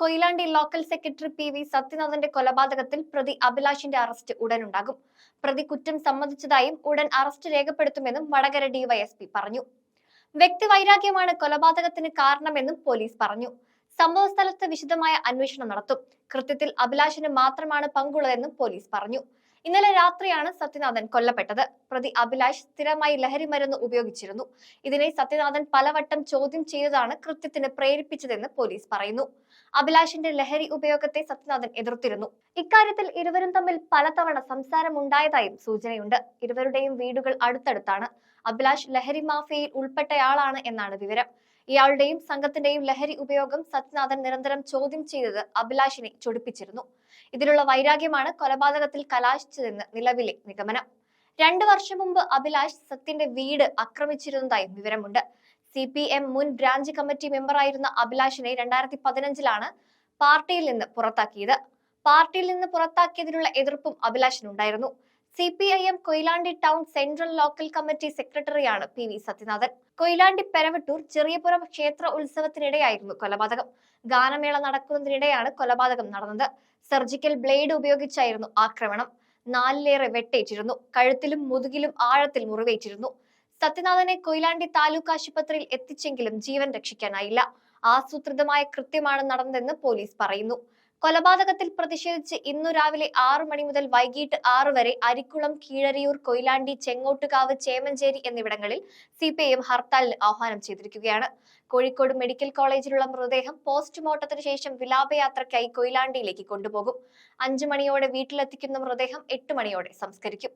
Koyilandy local secretary P V സത്യനാഥന്റെ കൊലപാതകത്തിൽ പ്രതി അഭിലാഷിന്റെ arrest ഉടനുണ്ടാകും. പ്രതി കുറ്റം സമ്മതിച്ചതായും ഉടൻ അറസ്റ്റ് രേഖപ്പെടുത്തുമെന്നും വടകര ഡിവൈഎസ്പി പറഞ്ഞു. വ്യക്തിവൈരാഗ്യമാണ് കൊലപാതകത്തിന് കാരണമെന്നും പോലീസ് പറഞ്ഞു. സംഭവ സ്ഥലത്ത് വിശദമായ അന്വേഷണം നടത്തും. കൃത്യത്തിൽ അഭിലാഷിന് മാത്രമാണ് പങ്കുള്ളതെന്നും പോലീസ് പറഞ്ഞു. ഇന്നലെ രാത്രിയാണ് സത്യനാഥൻ കൊല്ലപ്പെട്ടത്. പ്രതി അഭിലാഷ് സ്ഥിരമായി ലഹരി മരുന്ന് ഉപയോഗിച്ചിരുന്നു. ഇതിനെ സത്യനാഥൻ പലവട്ടം ചോദ്യം ചെയ്തതാണ് കൃത്യത്തിന് പ്രേരിപ്പിച്ചതെന്ന് പോലീസ് പറയുന്നു. അഭിലാഷിന്റെ ലഹരി ഉപയോഗത്തെ സത്യനാഥൻ എതിർത്തിരുന്നു. ഇക്കാര്യത്തിൽ ഇരുവരും തമ്മിൽ പലതവണ സംസാരമുണ്ടായതായും സൂചനയുണ്ട്. ഇരുവരുടെയും വീടുകൾ അടുത്തടുത്താണ്. അഭിലാഷ് ലഹരി മാഫിയയിൽ ഉൾപ്പെട്ടയാളാണ് എന്നാണ് വിവരം. ഇയാളുടെയും സംഘത്തിന്റെയും ലഹരി ഉപയോഗം സത്യനാഥൻ നിരന്തരം ചോദ്യം ചെയ്തത് അഭിലാഷിനെ ചൊടിപ്പിച്ചിരുന്നു. ഇതിലുള്ള വൈരാഗ്യമാണ് കൊലപാതകത്തിൽ കലാശിച്ചതെന്ന് നിലവിലെ നിഗമനം. രണ്ടു വർഷം മുമ്പ് അഭിലാഷ് സത്യന്റെ വീട് ആക്രമിച്ചിരുന്നതായും വിവരമുണ്ട്. സി പി എം മുൻ ബ്രാഞ്ച് കമ്മിറ്റി മെമ്പറായിരുന്ന അഭിലാഷിനെ രണ്ടായിരത്തി പതിനഞ്ചിലാണ് പാർട്ടിയിൽ നിന്ന് പുറത്താക്കിയത്. പാർട്ടിയിൽ നിന്ന് പുറത്താക്കിയതിനുള്ള എതിർപ്പും അഭിലാഷിനുണ്ടായിരുന്നു. C P I M Koyilandy town central local committee സെക്രട്ടറിയാണ് പി വി സത്യനാഥൻ. കൊയിലാണ്ടി പെരവട്ടൂർ ചെറിയപുരം ക്ഷേത്ര ഉത്സവത്തിനിടെയായിരുന്നു കൊലപാതകം. ഗാനമേള നടക്കുന്നതിനിടെയാണ് കൊലപാതകം നടന്നത്. സർജിക്കൽ ബ്ലേഡ് ഉപയോഗിച്ചായിരുന്നു ആക്രമണം. നാലിലേറെ വെട്ടേറ്റിരുന്നു. കഴുത്തിലും മുതുകിലും ആഴത്തിൽ മുറിവേറ്റിരുന്നു. സത്യനാഥനെ കൊയിലാണ്ടി താലൂക്ക് ആശുപത്രിയിൽ എത്തിച്ചെങ്കിലും ജീവൻ രക്ഷിക്കാനായില്ല. ആസൂത്രിതമായ കൃത്യമാണ് നടന്നതെന്ന് പോലീസ് പറയുന്നു. കൊലപാതകത്തിൽ പ്രതിഷേധിച്ച് ഇന്നു രാവിലെ ആറു മണി മുതൽ വൈകിട്ട് ആറു വരെ അരിക്കുളം കീഴരിയൂർ കൊയിലാണ്ടി ചെങ്ങോട്ടുകാവ് ചേമഞ്ചേരി എന്നിവിടങ്ങളിൽ സി പി ഐഎം ഹർത്താലിന് ആഹ്വാനം ചെയ്തിരിക്കുകയാണ്. കോഴിക്കോട് മെഡിക്കൽ കോളേജിലുള്ള മൃതദേഹം പോസ്റ്റ്മോർട്ടത്തിന് ശേഷം വിലാപയാത്രയ്ക്കായി കൊയിലാണ്ടിയിലേക്ക് കൊണ്ടുപോകും. അഞ്ചു മണിയോടെ വീട്ടിലെത്തിക്കുന്ന മൃതദേഹം എട്ട് മണിയോടെ സംസ്കരിക്കും.